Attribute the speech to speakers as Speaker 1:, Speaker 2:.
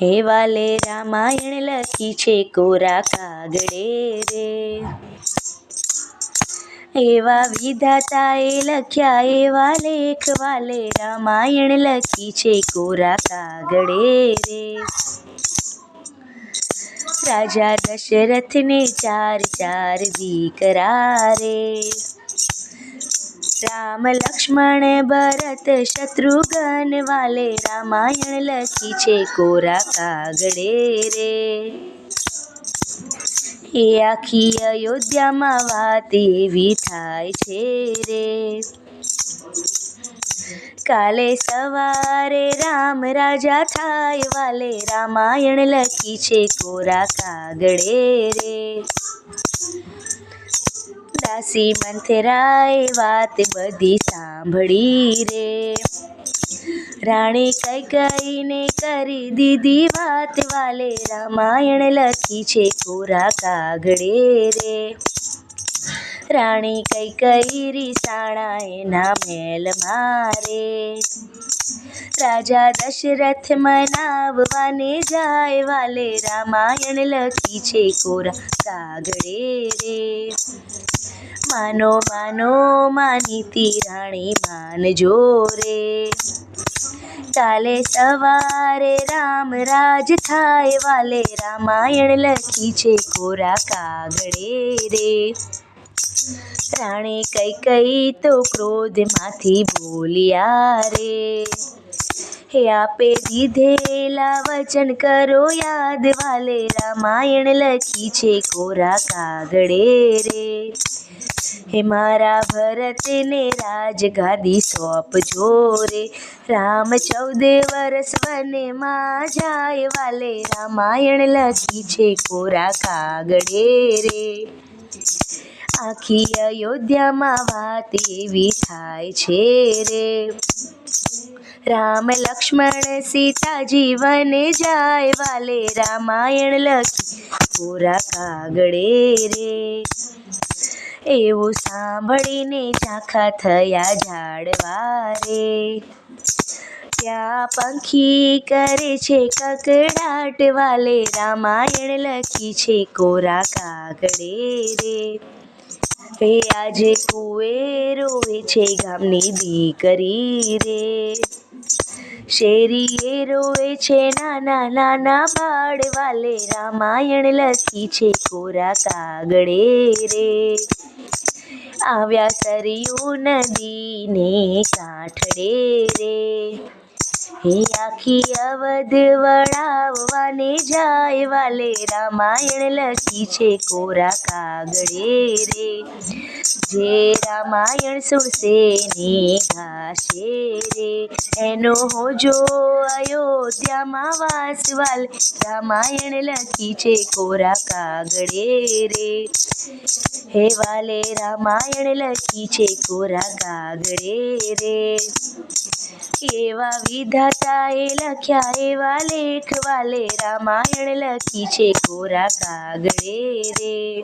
Speaker 1: હે વાલે રામાયણ લખી છે કોરા કાગડે રે. એવા વિધાતાએ લખ્યા એવા લેખ વાલે રામાયણ લખી છે કોરા કાગડે રે. રાજા દશરથને ચાર ચાર દીકરા રે. રામ લક્ષ્મણ ભરત શત્રુઘ્ન વાલે રામાયણ લખી છે કોરા કાગડે રે. એ આખી અયોધ્યામાં વાત એવી થાય છે રે. કાલે સવારે રામ રાજા થાય, વાલે રામાયણ લખી છે કોરા કાગડે રે. દાસી મંથરાય વાત બધી સાંભળી રે. રાણી કઈ કઈને કરી દીધી વાત, વાલે રામાયણ લખી છે કોરા કાગડે રે. રાણી કઈ કઈ રીસાણા એના મેલ મારે. રાજા દશરથ મનાવવાને જાય, વાલે રામાયણ લખી છે કોરા કાગડે રે. માનો માનો, માનીતી રાણી માનજો રે કાલે સવારે રામ રાજ થાય, વાલે રામાયણ લખી છે કોરા કાગડે રે. રાણી કઈ કઈ તો ક્રોધમાંથી બોલ્યા રે. હે આપે દીધેલા વચન કરો યાદ વાલે રામાયણ લખી છે કોરા કાગડે રે. હે મારા ભરતને રાજગાદી સોંપજો રે. રામ ચૌદ વર્ષ વનમાં જાય વાલે રામાયણ લખી છે કોરા કાગડે રે. આખી અયોધ્યામાં વાત એવી થાય છે રે. રામ લક્ષ્મણ સીતા જીવન જાય, વાલે રામાયણ લખી કોરા કાગડે રે. એવું સાંભળીને ઝાંખા થયા ઝાડવા રે. ત્યાં પંખી કરે છે કકડાટ, વાલે રામાયણ લખી છે કોરા કાગળે રે. હે આજે કુવેરો છે ગામની દીકરી રે. શેરીએ રોવે છે નાના નાના બાળ, વાલે રામાયણ લખી છે કોરા કાગળે રે. આવ્યા સરયુ નદીને કાંઠડે રે. હે આખી અવધ વળાવવાને જાય વાલે રામાયણ લખી છે કોરા કાગળે રે. જે રામાયણ સુરસે ને ગાશે રે. એનો હોજો અયોધ્યામાં વાસવાલ. રામાયણ લખી છે, કોરા કાગડે રે. હે વાલે રામાયણ લખી છે, કોરા કાગડે રે. એવા વિધાતાએ લખ્યા એવા લેખ વાલે રામાયણ લખી છે, કોરા કાગડે રે.